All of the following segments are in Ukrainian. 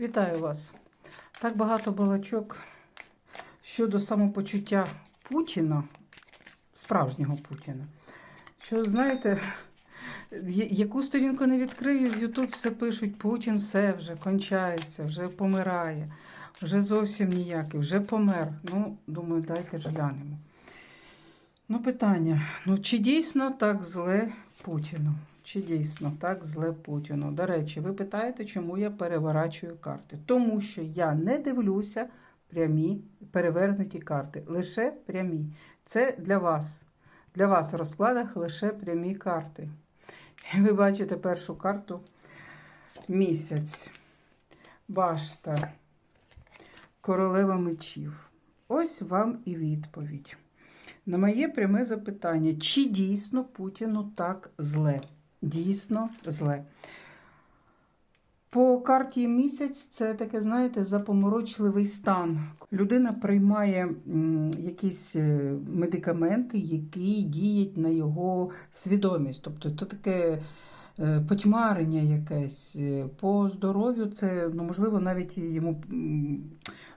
Вітаю вас. Так багато балачок щодо самопочуття Путіна, справжнього Путіна. Що, знаєте, яку сторінку не відкрию, в Ютуб все пишуть, Путін все вже кончається, вже помирає, вже зовсім ніякий, вже помер. Ну, думаю, дайте глянемо. Ну, питання: ну чи дійсно так зле Путіну? Чи дійсно так зле Путіну? До речі, ви питаєте, чому я переворачую карти? Тому що я не дивлюся прямі перевернуті карти, лише прямі. Це для вас. Для вас в розкладах лише прямі карти. Ви бачите першу карту місяць, башта, королева мечів. Ось вам і відповідь. На моє пряме запитання, чи дійсно Путіну так зле? Дійсно зле. По карті місяць це таке, знаєте, запоморочливий стан. Людина приймає якісь е, медикаменти, які діють на його свідомість. Тобто це таке е, потьмарення якесь. Е, По здоров'ю це, ну, можливо, навіть йому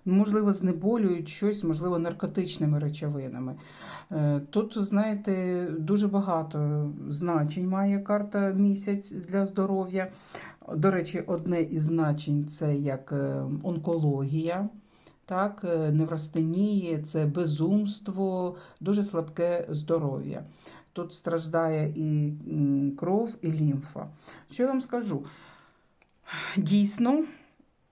можливо знеболюють щось, можливо, наркотичними речовинами. Е, Тут, знаєте, дуже багато значень має карта місяць для здоров'я. До речі, одне із значень це як е, онкологія, так, е, неврастенії, це безумство, дуже слабке здоров'я. Тут страждає і кров, і лімфа. Що я вам скажу? Дійсно,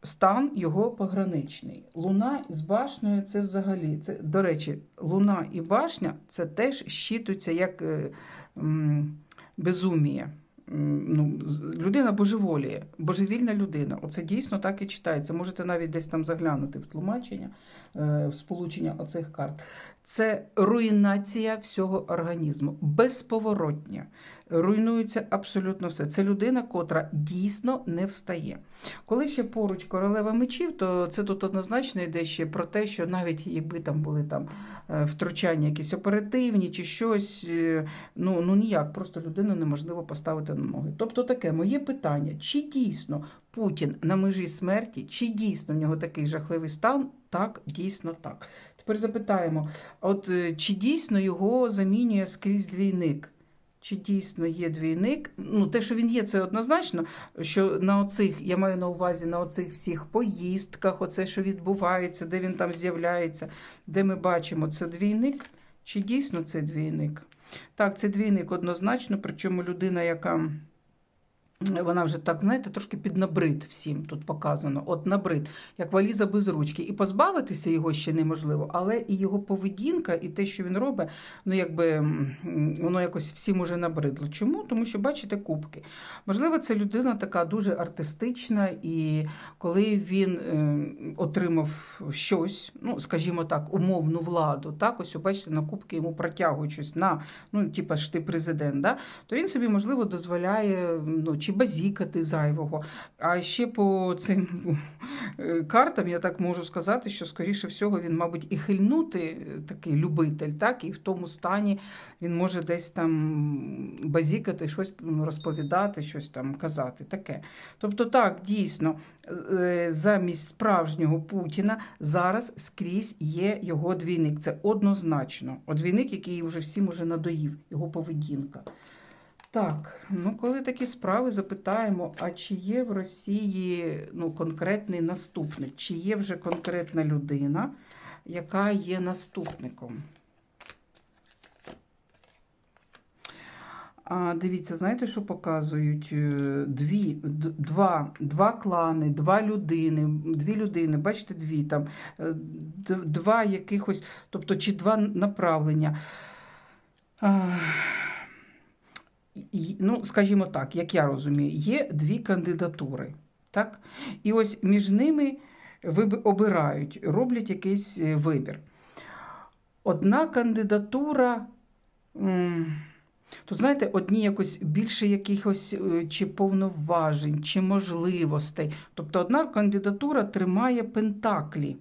стан його пограничний. Луна з башнею це взагалі. Це, до речі, луна і башня це теж щитуються як е, безумія. Ну, людина божеволіє, божевільна людина. Оце дійсно так і читається. Можете навіть десь там заглянути в тлумачення, е, в сполучення оцих карт. Це руйнація всього організму, безповоротня. Руйнується абсолютно все. Це людина, котра дійсно не встає. Коли ще поруч королева мечів, то це тут однозначно йде ще про те, що навіть якби там були там е, втручання якісь оперативні чи щось, е, ну, ну ніяк, просто людину неможливо поставити на ноги. Тобто таке моє питання: чи дійсно Путін на межі смерті, чи дійсно в нього такий жахливий стан? Так, дійсно так. Тепер запитаємо: от е, чи дійсно його замінює скрізь двійник? Чи дійсно є двійник? Ну, те, що він є, це однозначно. Що на оцих, я маю на увазі на оцих всіх поїздках, оце, що відбувається, де він там з'являється, де ми бачимо, це двійник? Чи дійсно це двійник? Так, це двійник однозначно, причому людина, яка. Вона вже так, знаєте, трошки під набрид всім тут показано. От набрид, як валіза без ручки. І позбавитися його ще неможливо, але і його поведінка, і те, що він робить, ну якби воно якось всім уже набридло. Чому? Тому що бачите кубки. Можливо, це людина така дуже артистична, і коли він е, отримав щось, ну скажімо так, умовну владу, так, ось бачите, на кубки йому протягують щось на, ну, типа ж ти президент, да, то він собі, можливо, дозволяє ну, чи базікати зайвого. А ще по цим е, картам я так можу сказати, що, скоріше всього, він, мабуть, і хильнути е, такий любитель, так, і в тому стані він може десь там базікати, щось розповідати, щось там казати. Таке. Тобто, так, дійсно, е, замість справжнього Путіна зараз скрізь є його двійник. Це однозначно. Двійник, який вже всім уже надоїв, його поведінка. Так, ну коли такі справи запитаємо, а чи є в Росії ну, конкретний наступник, чи є вже конкретна людина, яка є наступником? А, дивіться, знаєте, що показують? Е, Дві, два, два клани, два людини, дві людини, бачите, дві там, е, два якихось, тобто, чи два направлення. Ну, скажімо так, як я розумію, є дві кандидатури. Так? І ось між ними обирають, роблять якийсь е, вибір. Одна кандидатура. то знаєте, одні якось більше якихось е, чи повноважень, чи можливостей. Тобто одна кандидатура тримає пентаклі.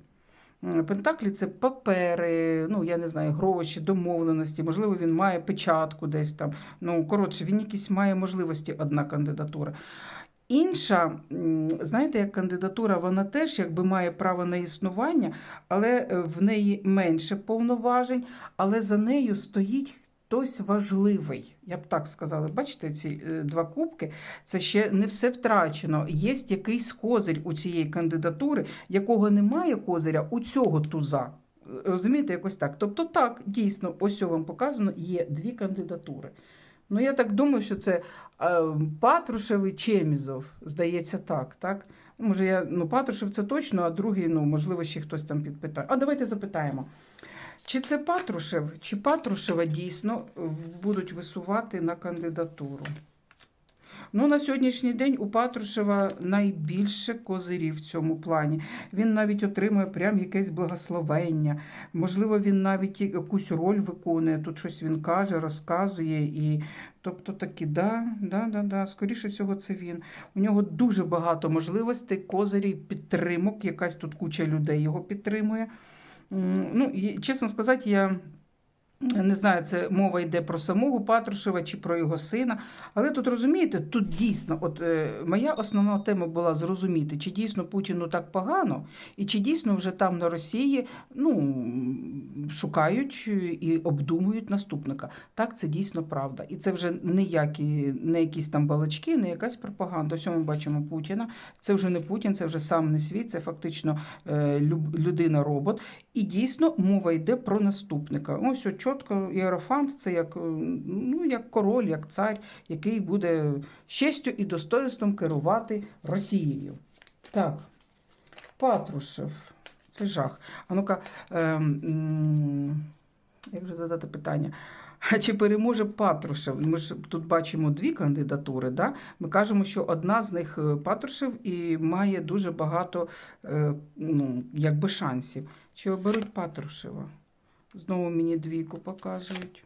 М, Пентаклі це папери, ну я не знаю, гроші, домовленості. Можливо, він має печатку десь там. Ну, коротше, він якісь має можливості, одна кандидатура. Інша, знаєте, як кандидатура, вона теж якби має право на існування, але е, в неї менше повноважень, але за нею стоїть хтось важливий. Я б так сказала. Бачите, ці е, два кубки, це ще не все втрачено. Є якийсь козир у цієї кандидатури, якого немає козиря у цього туза. Розумієте, якось так. Тобто, так, дійсно, ось вам показано, є дві кандидатури. Ну, я так думаю, що це е, Патрушев і Чемізов, здається, так. так? Може, я, ну, Патрушев це точно, а другий, ну, можливо, ще хтось там підпитає. А давайте запитаємо. Чи це Патрушев, чи Патрушева дійсно будуть висувати на кандидатуру? Ну, на сьогоднішній день у Патрушева найбільше козирів в цьому плані. Він навіть отримує прям якесь благословення. Можливо, він навіть якусь роль виконує. Тут щось він каже, розказує. І... Тобто такі, да, да, да, да. Скоріше всього, це він. У нього дуже багато можливостей, козирів, підтримок. Якась тут куча людей його підтримує. Ну, честно сказать, я. Не знаю, це мова йде про самого Патрушева чи про його сина. Але тут розумієте, тут дійсно, от е, моя основна тема була зрозуміти, чи дійсно Путіну так погано, і чи дійсно вже там на Росії ну, шукають і обдумують наступника. Так, це дійсно правда. І це вже ніякі, не якісь там балачки, не якась пропаганда. Ось ми бачимо Путіна. Це вже не Путін, це вже сам не світ, це фактично е, людина-робот. І дійсно мова йде про наступника. Ось от чітко Єрофант це як, е, ну, як король, як цар, який буде честю і достоинством керувати Росією. Так, Патрушев. Це жах. А ну-ка, ем, як же задати питання? Чи переможе Патрушев? Ми ж тут бачимо дві кандидатури. Да? Ми кажемо, що одна з них е, Патрушев і має дуже багато е, ну, якби шансів. Чи оберуть Патрушева? Знову мені двійку показують.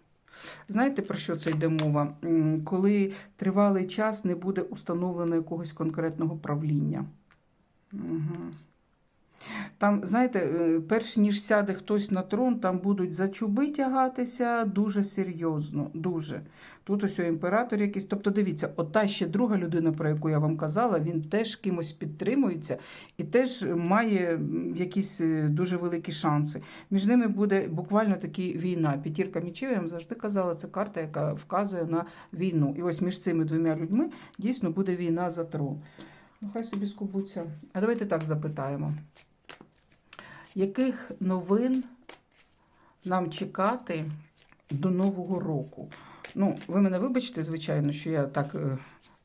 Знаєте, про що це йде мова? Коли тривалий час не буде установлено якогось конкретного правління. Угу. Там, знаєте, е, перш ніж сяде хтось на трон, там будуть за чуби тягатися дуже серйозно. Дуже. Тут ось імператор якийсь. Тобто, дивіться, ота ще друга людина, про яку я вам казала, він теж кимось підтримується і теж має якісь е, дуже великі шанси. Між ними буде буквально таки війна. П'ятірка мічів, я вам завжди казала, це карта, яка вказує на війну. І ось між цими двома людьми дійсно буде війна за трон. Ну, хай собі скубуться. А давайте так запитаємо. Яких новин нам чекати до Нового року? Ну, ви мене вибачте, звичайно, що я так е,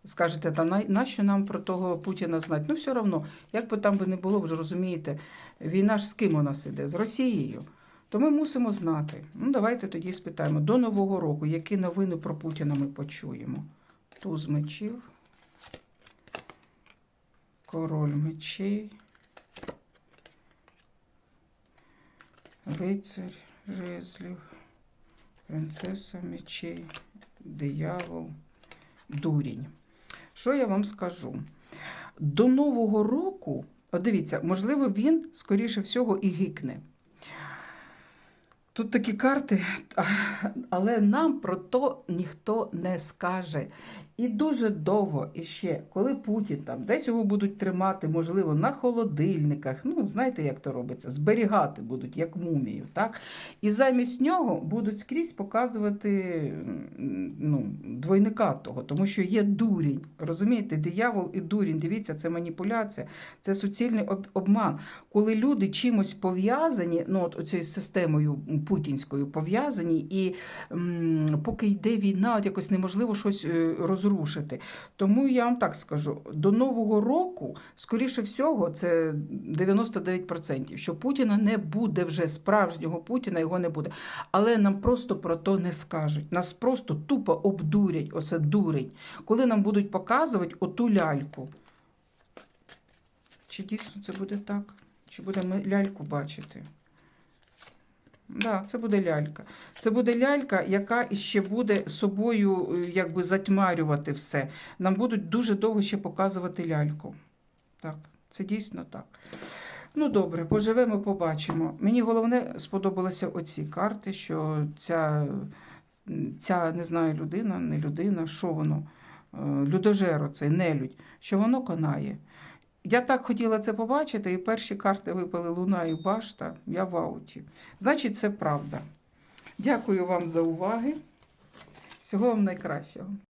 скажете, та на, нащо нам про того Путіна знати? Ну, все одно, як би там би не було, ви ж розумієте, війна ж з ким у нас іде? З Росією. То ми мусимо знати. Ну, давайте тоді спитаємо до Нового року, які новини про Путіна ми почуємо. Туз мечів, король мечей. Лицарь жезлів, принцеса мечей, диявол, дурінь. Що я вам скажу? До Нового року, от дивіться, можливо, він, скоріше всього, і гикне. Тут такі карти, але нам про то ніхто не скаже. І дуже довго іще, коли Путін там десь його будуть тримати, можливо, на холодильниках. Ну, знаєте, як то робиться, зберігати будуть, як мумію. так? І замість нього будуть скрізь показувати ну, двойника того, тому що є дурінь. Розумієте, диявол і дурінь. Дивіться, це маніпуляція, це суцільний обман. Коли люди чимось пов'язані, ну от оцією системою путінською пов'язані, і м, поки йде війна, от якось неможливо щось е, розрушити. Тому я вам так скажу: до Нового року, скоріше всього, це 99%, що Путіна не буде вже справжнього Путіна, його не буде. Але нам просто про то не скажуть. Нас просто тупо обдурять, оце дурень, коли нам будуть показувати оту ляльку. Чи дійсно це буде так? Чи будемо ляльку бачити? Да, це буде лялька. Це буде лялька, яка іще буде собою е, якби затьмарювати все. Нам будуть дуже довго ще показувати ляльку. Так, це дійсно так. Ну, добре, поживемо, побачимо. Мені головне сподобалися оці карти, що ця, ця не знаю, людина, не людина, що воно. людожеро людожеру, цей нелюдь, що воно конає. Я так хотіла це побачити, і перші карти випали Луна і Башта. Я в ауті. Значить, це правда. Дякую вам за уваги. Всього вам найкращого.